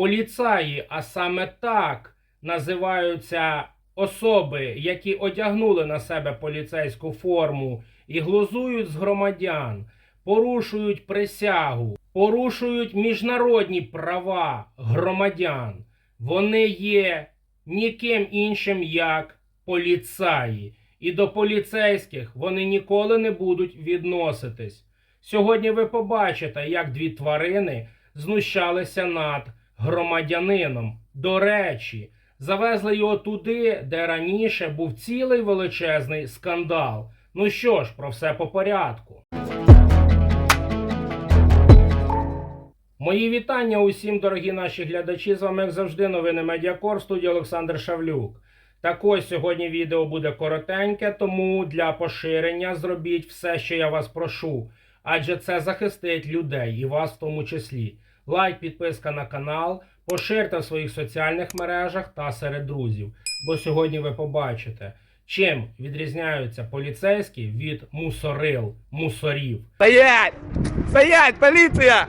поліцаї, а саме так називаються особи, які одягнули на себе поліцейську форму і глузують з громадян, порушують присягу, порушують міжнародні права громадян. Вони є ніким іншим як поліцаї. І до поліцейських вони ніколи не будуть відноситись. Сьогодні ви побачите, як дві тварини знущалися над громадянином. До речі, завезли його туди, де раніше був цілий величезний скандал. Ну що ж, про все по порядку. Мої вітання усім, дорогі наші глядачі. З вами, як завжди, новини Медіакор, студія Олександр Шавлюк. Так ось сьогодні відео буде коротеньке, тому для поширення зробіть все, що я вас прошу. Адже це захистить людей і вас в тому числі. Лайк, підписка на канал, поширте в своїх соціальних мережах та серед друзів. Бо сьогодні ви побачите, чим відрізняються поліцейські від мусорил, мусорів. Стоять! Стоять, полиция!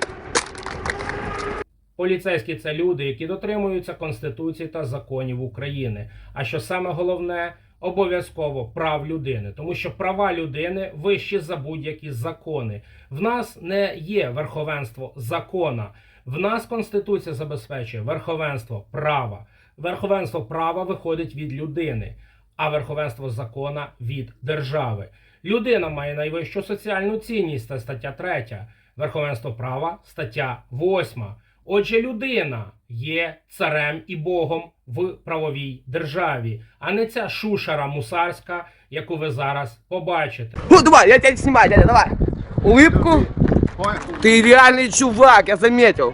Поліцейські це люди, які дотримуються Конституції та законів України. А що саме головне, обов'язково прав людини, тому що права людини вищі за будь-які закони. В нас не є верховенство закона. В нас Конституція забезпечує верховенство права. Верховенство права виходить від людини, а верховенство закона від держави. Людина має найвищу соціальну цінність, це стаття 3. Верховенство права стаття 8. Отже, людина є царем і богом в правовій державі, а не ця шушера мусарська, яку ви зараз побачите. Ну давай, я тебя снимаю, дядя, давай. Улыбку. Ты реальный чувак, я заметил.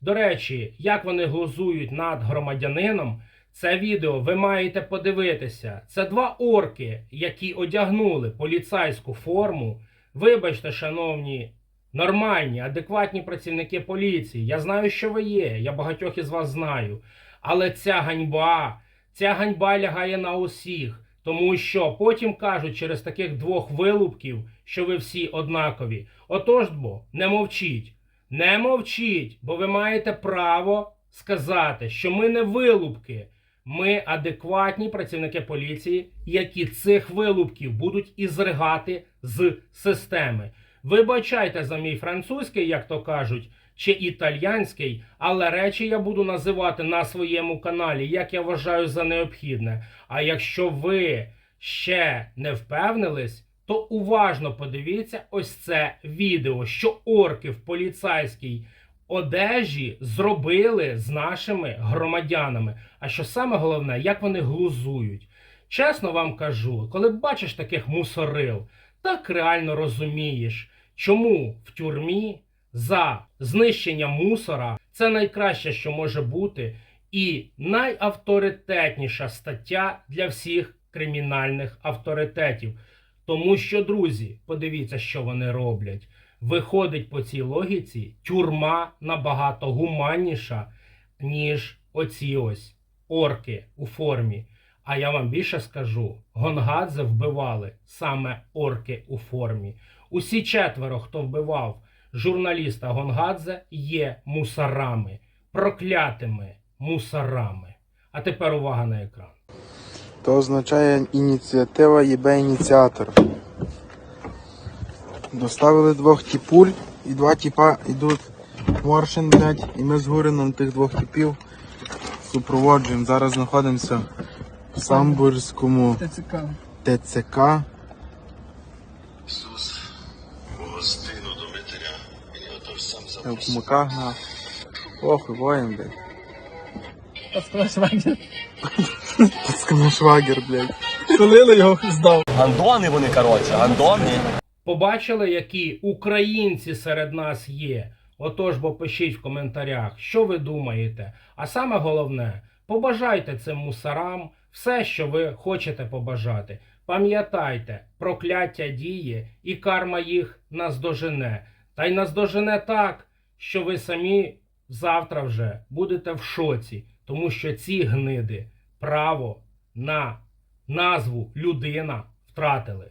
До речі, як вони глузують над громадянином, це відео ви маєте подивитися. Це два орки, які одягнули поліцайську форму. Вибачте, шановні, нормальні, адекватні працівники поліції. Я знаю, що ви є. Я багатьох із вас знаю. Але ця ганьба, ця ганьба лягає на усіх. Тому що потім кажуть через таких двох вилупків, що ви всі однакові. Отож бо не мовчіть. Не мовчіть, бо ви маєте право сказати, що ми не вилупки. Ми адекватні працівники поліції, які цих вилупків будуть ізригати з системи. Вибачайте за мій французький, як то кажуть, чи італьянський, але речі я буду називати на своєму каналі, як я вважаю за необхідне. А якщо ви ще не впевнились, то уважно подивіться ось це відео, що орки в поліцейській одежі зробили з нашими громадянами. А що саме головне, як вони глузують. Чесно вам кажу, коли бачиш таких мусорил, так реально розумієш, чому в тюрмі за знищення мусора це найкраще, що може бути, і найавторитетніша стаття для всіх кримінальних авторитетів. Тому що, друзі, подивіться, що вони роблять. Виходить по цій логіці, тюрма набагато гуманніша, ніж оці ось орки у формі. А я вам більше скажу: Гонгадзе вбивали саме орки у формі. Усі четверо, хто вбивав журналіста Гонгадзе, є мусорами, проклятими мусорами. А тепер увага на екран. То означає ініціатива єбе ініціатор. Доставили двох тіпуль і два тіпа йдуть в Маршин, блядь, і ми з Гурином тих двох тіпів супроводжуємо. Зараз знаходимося в Самбурському ТЦК. ТЦК. Ісус, гостину до Митаря, він його тож сам В запросив. Муках на. Ох, воїн, блядь. Паскалашвагер. Пацкана швагер, блядь. Його здав. Гандони вони, короче, гандони. Побачили, які українці серед нас є. Отож, бо пишіть в коментарях, що ви думаєте. А саме головне, побажайте цим мусорам все, що ви хочете побажати. Пам'ятайте, прокляття діє і карма їх наздожене. Та й наздожене так, що ви самі завтра вже будете в шоці, тому що ці гниди право на назву людина втратили.